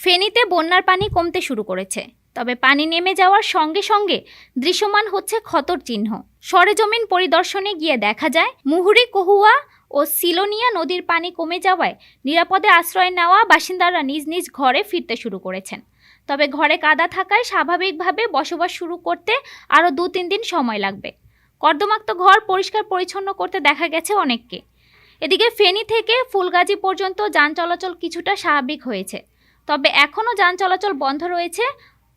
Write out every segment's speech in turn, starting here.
ফেনীতে বন্যার পানি কমতে শুরু করেছে। তবে পানি নেমে যাওয়ার সঙ্গে সঙ্গে দৃশ্যমান হচ্ছে ক্ষতর চিহ্ন। সরেজমিন পরিদর্শনে গিয়ে দেখা যায়, মুহুরি, কহুয়া ও সিলোনিয়া নদীর পানি কমে যাওয়ায় নিরাপদে আশ্রয় নেওয়া বাসিন্দারা নিজ নিজ ঘরে ফিরতে শুরু করেছেন। তবে ঘরে কাদা থাকায় স্বাভাবিকভাবে বসবাস শুরু করতে আরও দু তিন দিন সময় লাগবে। কর্দমাক্ত ঘর পরিষ্কার পরিচ্ছন্ন করতে দেখা গেছে অনেককে। এদিকে ফেনী থেকে ফুলগাজী পর্যন্ত যান চলাচল কিছুটা স্বাভাবিক হয়েছে। তবে এখনও যান চলাচল বন্ধ রয়েছে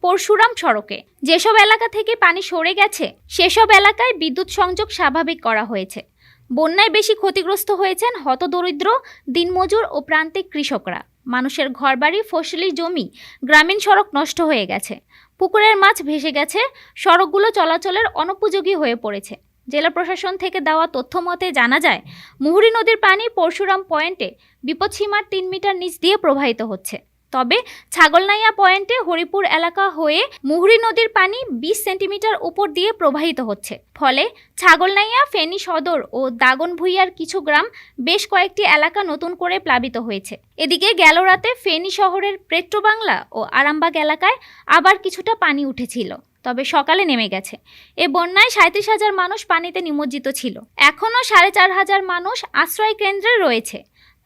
পরশুরাম সড়কে। যেসব এলাকা থেকে পানি সরে গেছে, সেসব এলাকায় বিদ্যুৎ সংযোগ স্বাভাবিক করা হয়েছে। বন্যায় বেশি ক্ষতিগ্রস্ত হয়েছেন হতদরিদ্র, দিনমজুর ও প্রান্তিক কৃষকরা। মানুষের ঘরবাড়ি, ফসলি জমি, গ্রামীণ সড়ক নষ্ট হয়ে গেছে। পুকুরের মাছ ভেসে গেছে, সড়কগুলো চলাচলের অনুপযোগী হয়ে পড়েছে। জেলা প্রশাসন থেকে দেওয়া তথ্য মতে জানা যায়, মুহুরী নদীর পানি পরশুরাম পয়েন্টে বিপদসীমার তিন মিটার নিচ দিয়ে প্রবাহিত হচ্ছে। তবে ছাগলনাইয়া পয়েন্টে হরিপুর এলাকা হয়ে মুহুরী নদীর পানি বিশ সেন্টিমিটার উপর দিয়ে প্রবাহিত হচ্ছে। ফলে ছাগলনাইয়া, ফেনী সদর ও দাগনভূঞার কিছু গ্রাম বেশ কয়েকটি এলাকা নতুন করে প্লাবিত হয়েছে। এদিকে গেল রাতে ফেনী শহরের পেট্রোবাংলা ও আরামবাগ এলাকায় আবার কিছুটা পানি উঠেছিল, তবে সকালে নেমে গেছে। এ বন্যায় সাঁত্রিশ হাজার মানুষ পানিতে নিমজ্জিত ছিল। এখনও সাড়ে চার হাজার মানুষ আশ্রয় কেন্দ্রে রয়েছে।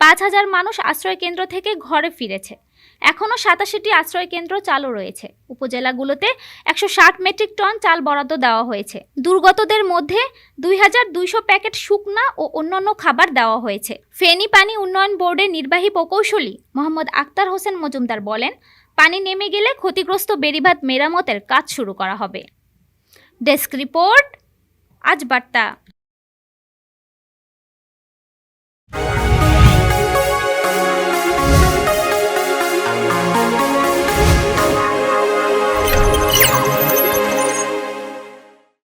পাঁচ হাজার মানুষ আশ্রয় কেন্দ্র থেকে ঘরে ফিরেছে। এখনও সাতাশিটি আশ্রয় কেন্দ্র চালু রয়েছে। উপজেলাগুলোতে একশো ষাট মেট্রিক টন চাল বরাদ্দ দেওয়া হয়েছে। দুর্গতদের মধ্যে দুই হাজার দুইশো প্যাকেট শুকনা ও অন্যান্য খাবার দেওয়া হয়েছে। ফেনী পানি উন্নয়ন বোর্ডের নির্বাহী প্রকৌশলী মোহাম্মদ আক্তার হোসেন মজুমদার বলেন, পানি নেমে গেলে ক্ষতিগ্রস্ত বেড়িবাঁধ মেরামতের কাজ শুরু করা হবে। ডেস্ক রিপোর্ট, আজ বার্তা।